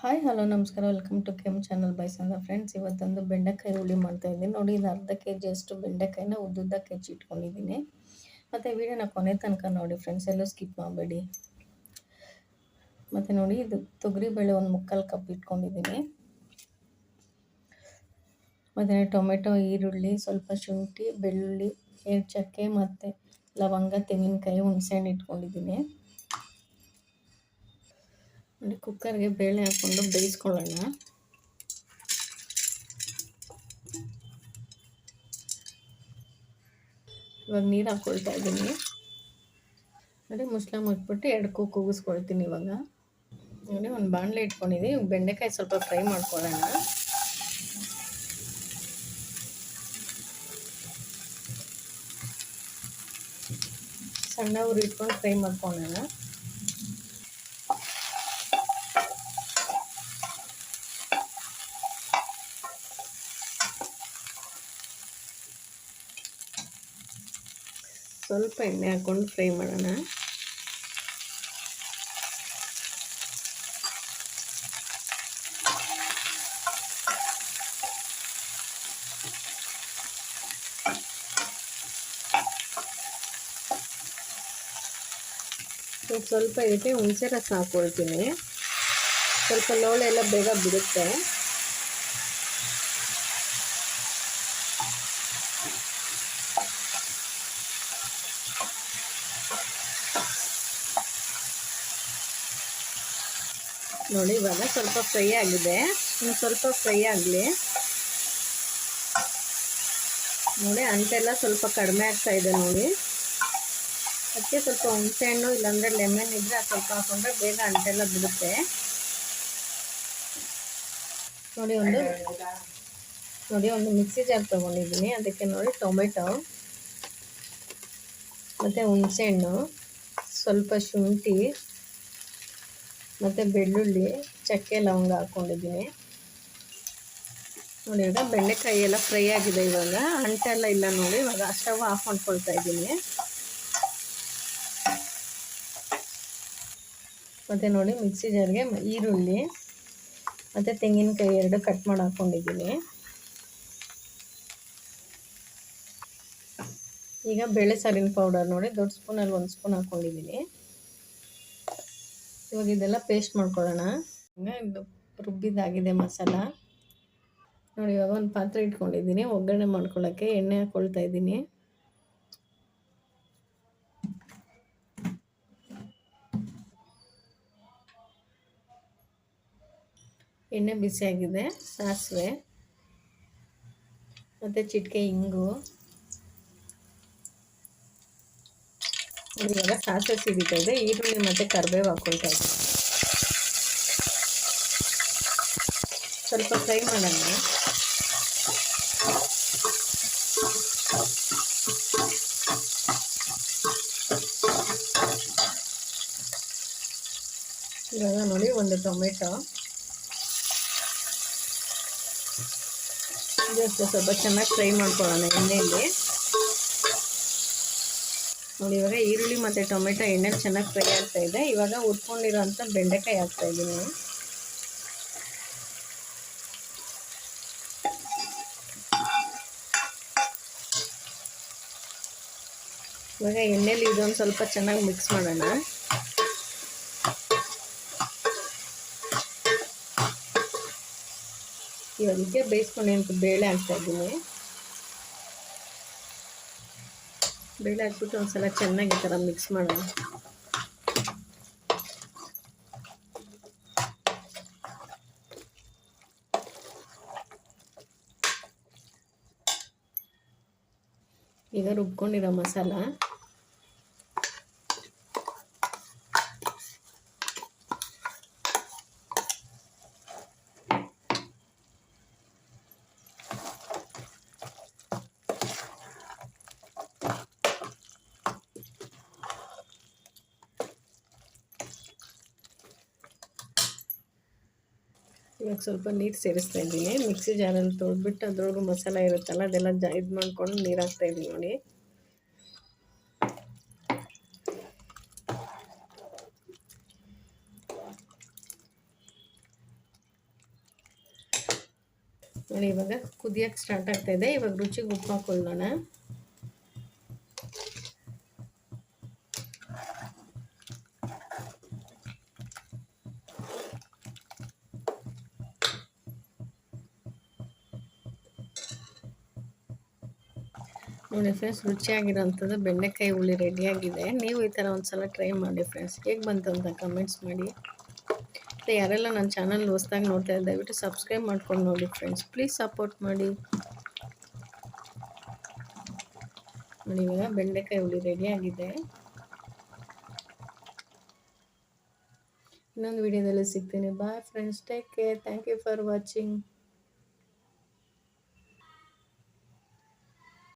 Hi hello ನಮಸ್ಕಾರ. Welcome to ಕೆಮ್ channel by ಸಂದ ಫ್ರೆಂಡ್ಸ್ ಇವತ್ತೊಂದು ಬೆಂಡೆಕಾಯಿ ಹುಳಿ ಮಾಡ್ತಾ ಇದ್ದೀನಿ. ನೋಡಿ, ಇದು ಅರ್ಧ ಕೆ ಜಿಯಷ್ಟು ಬೆಂಡೆಕಾಯಿನ ಉದ್ದುದ್ದಕ್ಕೆ ಹೆಚ್ಚಿಟ್ಕೊಂಡಿದ್ದೀನಿ ಮತ್ತು ವೀಡಿಯೋನ ಕೊನೆ ತನಕ ನೋಡಿ ಫ್ರೆಂಡ್ಸ್ ಎಲ್ಲೂ ಸ್ಕಿಪ್ ಮಾಡಬೇಡಿ. ಮತ್ತು ನೋಡಿ, ಇದು ತೊಗರಿಬೇಳೆ ಒಂದು ಮುಕ್ಕಾಲು ಕಪ್ ಇಟ್ಕೊಂಡಿದ್ದೀನಿ. ಮತ್ತು ಟೊಮೆಟೊ, ಈರುಳ್ಳಿ, ಸ್ವಲ್ಪ ಶುಂಠಿ, ಬೆಳ್ಳುಳ್ಳಿ ಚಕ್ಕೆ ಮತ್ತು ಲವಂಗ, ತೆಂಗಿನಕಾಯಿ, ಹುಣಸೆಹಣ್ಣು ಇಟ್ಕೊಂಡಿದ್ದೀನಿ. ನೋಡಿ ಕುಕ್ಕರ್ಗೆ ಬೇಳೆ ಹಾಕ್ಕೊಂಡು ಬೇಯಿಸ್ಕೊಳ್ಳೋಣ. ಇವಾಗ ನೀರು ಹಾಕ್ಕೊಳ್ತಾ ಇದ್ದೀನಿ. ನೋಡಿ, ಮುಸ್ಲ ಮುಚ್ಬಿಟ್ಟು ಎರಡು ಕೂಗು ಕೂಗಿಸ್ಕೊಳ್ತೀನಿ ಇವಾಗ. ನೋಡಿ, ಒಂದು ಬಾಣಲೆ ಇಟ್ಕೊಂಡಿದ್ದೀನಿ. ಬೆಂಡೆಕಾಯಿ ಸ್ವಲ್ಪ ಫ್ರೈ ಮಾಡ್ಕೊಳ್ಳೋಣ. ಸಣ್ಣ ಊರು ಇಟ್ಕೊಂಡು ಫ್ರೈ ಮಾಡ್ಕೊಳ್ಳೋಣ. ಸ್ವಲ್ಪ ಎಣ್ಣೆ ಹಾಕ್ಕೊಂಡು ಫ್ರೈ ಮಾಡೋಣ. ಸ್ವಲ್ಪ ಇದಕ್ಕೆ ಹುಣಸೆ ರಸ ಹಾಕ್ಕೊಳ್ತೀನಿ ಸ್ವಲ್ಪ ಲೋಳೆ ಎಲ್ಲ ಬೇಗ ಬಿಡುತ್ತೆ. ನೋಡಿ, ಇವಾಗ ಸ್ವಲ್ಪ ಫ್ರೈ ಆಗಿದೆ. ಇನ್ನು ಸ್ವಲ್ಪ ಫ್ರೈ ಆಗಲಿ. ನೋಡಿ ಅಂಟೆಲ್ಲ ಸ್ವಲ್ಪ ಕಡಿಮೆ ಆಗ್ತಾ ಇದೆ ನೋಡಿ. ಅದಕ್ಕೆ ಸ್ವಲ್ಪ ಹುಣಸೆಹಣ್ಣು ಇಲ್ಲಾಂದರೆ ಲೆಮನ್ ಇದ್ದರೆ ಅದು ಸ್ವಲ್ಪ ಹಾಕೊಂಡ್ರೆ ಬೇಗ ಅಂಟೆಲ್ಲ ಬಿಡುತ್ತೆ. ನೋಡಿ, ಒಂದು ನೋಡಿ, ಒಂದು ಮಿಕ್ಸಿ ಜಾರ್ ತೊಗೊಂಡಿದ್ದೀನಿ. ಅದಕ್ಕೆ ನೋಡಿ, ಟೊಮೆಟೊ ಮತ್ತು ಹುಣಸೆಹಣ್ಣು ಸ್ವಲ್ಪ ಶುಂಠಿ. ಮತ್ತು ಬೆಳ್ಳುಳ್ಳಿ, ಚಕ್ಕೆ, ಲವಂಗ ಹಾಕ್ಕೊಂಡಿದ್ದೀನಿ. ನೋಡಿ, ಇವಾಗ ಬೆಂಡೆಕಾಯಿ ಎಲ್ಲ ಫ್ರೈ ಆಗಿದೆ ಇವಾಗ. ಅಂಟೆಲ್ಲ ಇಲ್ಲ ನೋಡಿ, ಇವಾಗ ಸ್ಟವ್ ಆಫ್ ಮಾಡ್ಕೊಳ್ತಾ ಇದ್ದೀನಿ. ಮತ್ತು ನೋಡಿ, ಮಿಕ್ಸಿ ಜಾರ್ಗೆ ಈರುಳ್ಳಿ, ಮತ್ತು ತೆಂಗಿನಕಾಯಿ ಎರಡು ಕಟ್ ಮಾಡಿ ಹಾಕ್ಕೊಂಡಿದ್ದೀನಿ. ಈಗ ಬೇಳೆ ಸಾರಿನ ಪೌಡರ್ ನೋಡಿ, ದೊಡ್ಡ ಸ್ಪೂನಲ್ಲಿ ಒಂದು ಸ್ಪೂನ್ ಹಾಕ್ಕೊಂಡಿದ್ದೀನಿ. ಇವಾಗ ಇದೆಲ್ಲ ಪೇಸ್ಟ್ ಮಾಡ್ಕೊಳ್ಳೋಣ. ಇದು ರುಬ್ಬಿದಾಗಿದೆ ಮಸಾಲ. ನೋಡಿ, ಇವಾಗ ಒಂದು ಪಾತ್ರೆ ಇಟ್ಕೊಂಡಿದ್ದೀನಿ. ಒಗ್ಗರಣೆ ಮಾಡ್ಕೊಳ್ಳೋಕ್ಕೆ ಎಣ್ಣೆ ಹಾಕ್ಕೊಳ್ತಾ ಇದ್ದೀನಿ. ಎಣ್ಣೆ ಬಿಸಿಯಾಗಿದೆ ಸಾಸಿವೆ, ಮತ್ತು ಚಿಟಿಕೆ, ಇಂಗು. ಇವಾಗ ಸಾಸಿವೆ ಸಿಡಿತಾ ಇದೆ ಈರುಳ್ಳಿ ಮತ್ತು ಕರಿಬೇವು ಹಾಕ್ಕೊಳ್ತಾ ಇದ್ದೀನಿ ಸ್ವಲ್ಪ ಫ್ರೈ ಮಾಡೋಣ. ಇವಾಗ ನೋಡಿ ಒಂದು ಟೊಮೆಟೊ. ಜಸ್ಟ್ ಸ್ವಲ್ಪ ಚೆನ್ನಾಗಿ ಫ್ರೈ ಮಾಡ್ಕೊಳ್ಳೋಣ ಎಣ್ಣೆಯಲ್ಲಿ ನೋಡಿ, ಇವಾಗ ಈರುಳ್ಳಿ ಮತ್ತು ಟೊಮೆಟೊ ಎಣ್ಣೆ ಚೆನ್ನಾಗಿ ಫ್ರೈ ಆಗ್ತಾ ಇದೆ. ಇವಾಗ ಉಟ್ಕೊಂಡಿರೋಂಥ ಬೆಂಡೆಕಾಯಿ ಹಾಕ್ತಾ ಇದ್ದೀನಿ. ಇವಾಗ ಎಣ್ಣೆಲಿ ಇದೊಂದು ಸ್ವಲ್ಪ ಚೆನ್ನಾಗಿ ಮಿಕ್ಸ್ ಮಾಡೋಣ. ಇವಾಗ ಬೇಯಿಸ್ಕೊಂಡು ಬೇಳೆ ಹಾಕ್ತಾ ಇದ್ದೀನಿ. ಬೇಳೆ ಹಾಕ್ಬಿಟ್ಟು ಒಂದ್ಸಲ ಚೆನ್ನಾಗಿ ಈ ಥರ ಮಿಕ್ಸ್ ಮಾಡೋಣ. ಈಗ ರುಬ್ಕೊಂಡಿರೋ ಮಸಾಲ. ಇವಾಗ ಸ್ವಲ್ಪ ನೀರು ಸೇರಿಸ್ತಾ ಇದ್ದೀನಿ. ಮಿಕ್ಸಿ ಜಾರಲ್ಲಿ ತೊಳೆದ್ಬಿಟ್ಟು ಅದರೊಳಗೆ ಮಸಾಲೆ ಇರುತ್ತಲ್ಲ, ಅದೆಲ್ಲ ಜ ಇದು ಮಾಡ್ಕೊಂಡು ನೀರು ಹಾಕ್ತಾ ಇದ್ದೀನಿ ನೋಡಿ. ನೋಡಿ ಇವಾಗ ಕುದಿಯೋಕ್ಕೆ ಸ್ಟಾರ್ಟ್ ಆಗ್ತಾಯಿದೆ ಇವಾಗ ರುಚಿಗೆ ಉಪ್ಪು ಹಾಕೊಳ್ಳೋಣ. ನೋಡಿ ಫ್ರೆಂಡ್ಸ್ ರುಚಿಯಾಗಿರೋಂಥದ್ದು ಬೆಂಡೆಕಾಯಿ ಹುಳಿ ರೆಡಿಯಾಗಿದೆ ನೀವು ಈ ಥರ ಒಂದು ಸಲ ಟ್ರೈ ಮಾಡಿ ಫ್ರೆಂಡ್ಸ್ ಹೇಗೆ ಬಂತು ಅಂತ ಕಮೆಂಟ್ಸ್ ಮಾಡಿ. ಮತ್ತು ಯಾರೆಲ್ಲ ನನ್ನ ಚಾನಲ್ ಹೊಸ್ದಾಗಿ ನೋಡ್ತಾ ದಯವಿಟ್ಟು ಸಬ್ಸ್ಕ್ರೈಬ್ ಮಾಡ್ಕೊಂಡು ನೋಡಿ ಫ್ರೆಂಡ್ಸ್ ಪ್ಲೀಸ್ ಸಪೋರ್ಟ್ ಮಾಡಿ. ನೋಡಿ, ಇವಾಗ ಬೆಂಡೆಕಾಯಿ ಹುಳಿ ರೆಡಿಯಾಗಿದೆ ಇನ್ನೊಂದು ವಿಡಿಯೋದಲ್ಲಿ ಸಿಗ್ತೀನಿ. Bye friends take care thank you for watching